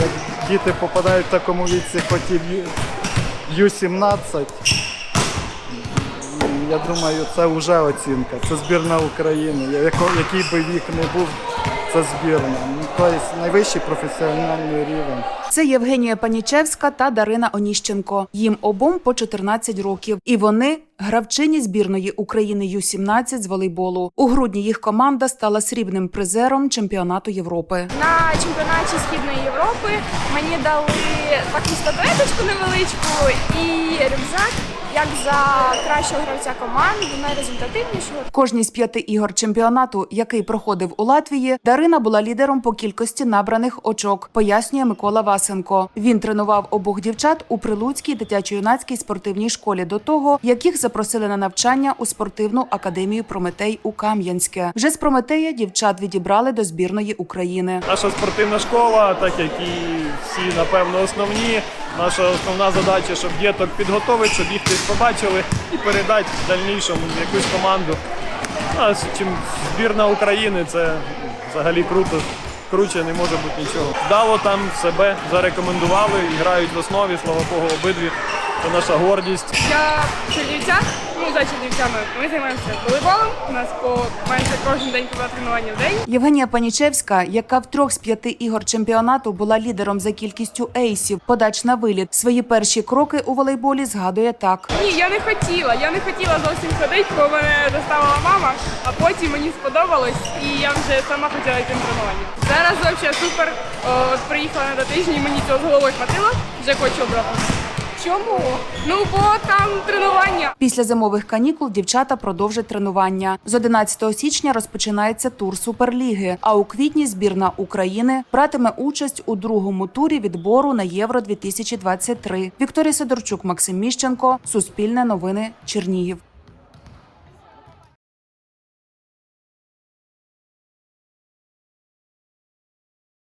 Як діти попадають в такому віці, хоч і в Ю- Ю-17, я думаю, це вже оцінка. Це збірна України. Який би вік не був, це збірна. Тобто найвищий професіональний рівень. Це Євгенія Панічевська та Дарина Оніщенко. Їм обом по 14 років, і вони гравчині збірної України Ю-17 з волейболу. У грудні їх команда стала срібним призером чемпіонату Європи. На чемпіонаті Східної Європи. Мені дали таку статуеточку невеличку і рюкзак як за кращого гравця команди, найрезультативнішого. Кожній з п'яти ігор чемпіонату, який проходив у Латвії, Дарина була лідером по кількості набраних очок, пояснює Микола Васенко. Він тренував обох дівчат у Прилуцькій дитячо-юнацькій спортивній школі до того, як їх запросили на навчання у спортивну академію Прометей у Кам'янське. Вже з Прометея дівчат відібрали до збірної України. Наша спортивна школа, так як і всі, напевно, основні. Наша основна задача, щоб діток підготовити, щоб їх побачили і передати в дальнішому якусь команду. А чим збірна України, це взагалі круто. Круче не може бути нічого. Вдало там себе зарекомендували грають в основі, слава Богу, обидві. Це наша гордість. Я в Чернівцях, ну за Чернівцями, ми займаємося волейболом. У нас по майже кожен день по два тренування в день. Євгенія Панічевська, яка в трьох з п'яти ігор чемпіонату була лідером за кількістю ейсів, подач на виліт, свої перші кроки у волейболі згадує так. Ні, я не хотіла. Я не хотіла зовсім ходити, бо мене заставила мама, а потім мені сподобалось, і я вже сама хотіла йти на тренування. Зараз взагалі супер. О, От приїхала на тижні, мені цього з головою хватило. Вже хочу обратно. Чому? Ну бо там тренування. Після зимових канікул дівчата продовжать тренування. З 11 січня розпочинається тур Суперліги. А у квітні збірна України братиме участь у другому турі відбору на Євро 2023 Вікторія Сидорчук, Максим Міщенко, Суспільне новини, Чернігів.